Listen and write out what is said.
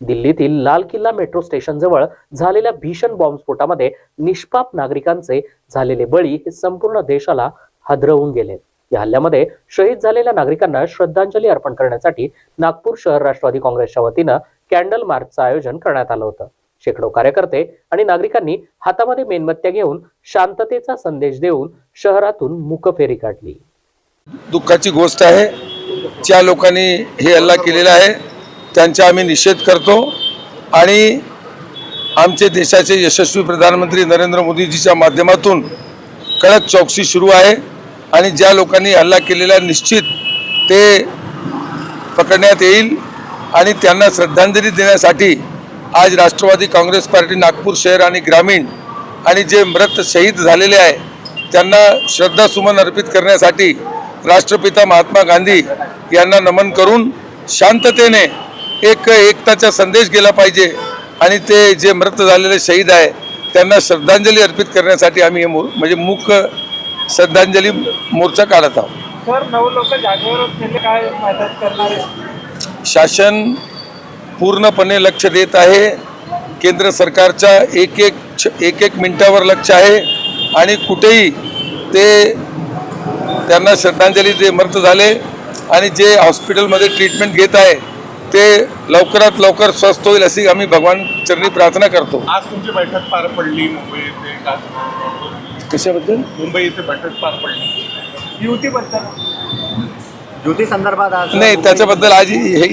दिल्लीतील लाल किल्ला मेट्रो स्टेशनजवळ झालेल्या भीषण बॉम्बस्फोटामध्ये निष्पाप नागरिकांचे झालेले बळी हे संपूर्ण देशाला हादरवून गेले. या हल्ल्यामध्ये शहीद झालेल्या नागरिकांना श्रद्धांजली अर्पण करण्यासाठी नागपूर शहर राष्ट्रवादी काँग्रेसच्या वतीनं कॅन्डल मार्चचं आयोजन करण्यात आलं होतं. शेकडो कार्यकर्ते आणि नागरिकांनी हातामध्ये मेणबत्त्या घेऊन शांततेचा संदेश देऊन शहरातून मुकफेरी काढली. दुःखाची गोष्ट आहे ज्या लोकांनी हे हल्ला केलेला आहे. त्यांचा आम्ही निषेध करतो आणि आमचे देशाचे यशस्वी प्रधानमंत्री नरेंद्र मोदीजीच्या माध्यमातून कडक चौकशी सुरू आहे आणि ज्या लोकांनी हल्ला केलेला निश्चित ते पकडण्यात येईल आणि त्यांना श्रद्धांजली देण्यासाठी आज राष्ट्रवादी काँग्रेस पार्टी नागपूर शहर आणि ग्रामीण आणि जे मृत शहीद झालेले आहे त्यांना श्रद्धासुमन अर्पित करण्यासाठी राष्ट्रपिता महात्मा गांधी यांना नमन करून शांततेने एक एकताचा संदेश गेला पाहिजे आणि ते जे मृत झालेले शहीद आहे त्यांना श्रद्धांजली अर्पित करण्यासाठी आम्ही हे मो म्हणजे मूक श्रद्धांजली मोर्चा काढत आहोत. शासन पूर्णपणे लक्ष देत आहे. केंद्र सरकारच्या एक एक एक एक मिनिटावर लक्ष आहे. आणि कुठेही ते त्यांना श्रद्धांजली जे मृत झाले आणि जे हॉस्पिटलमध्ये ट्रीटमेंट घेत आहे ते लवकरात लवकर स्वस्थ होईल अशी आम्ही भगवान चरणी प्रार्थना करतो. आज तुमची बैठक पार पडली मुंबई येथे कशाबद्दल? मुंबई येथे बैठक पार पडली. युतीबद्दल. युती संदर्भात आज नाही त्याच्याबद्दल आज हे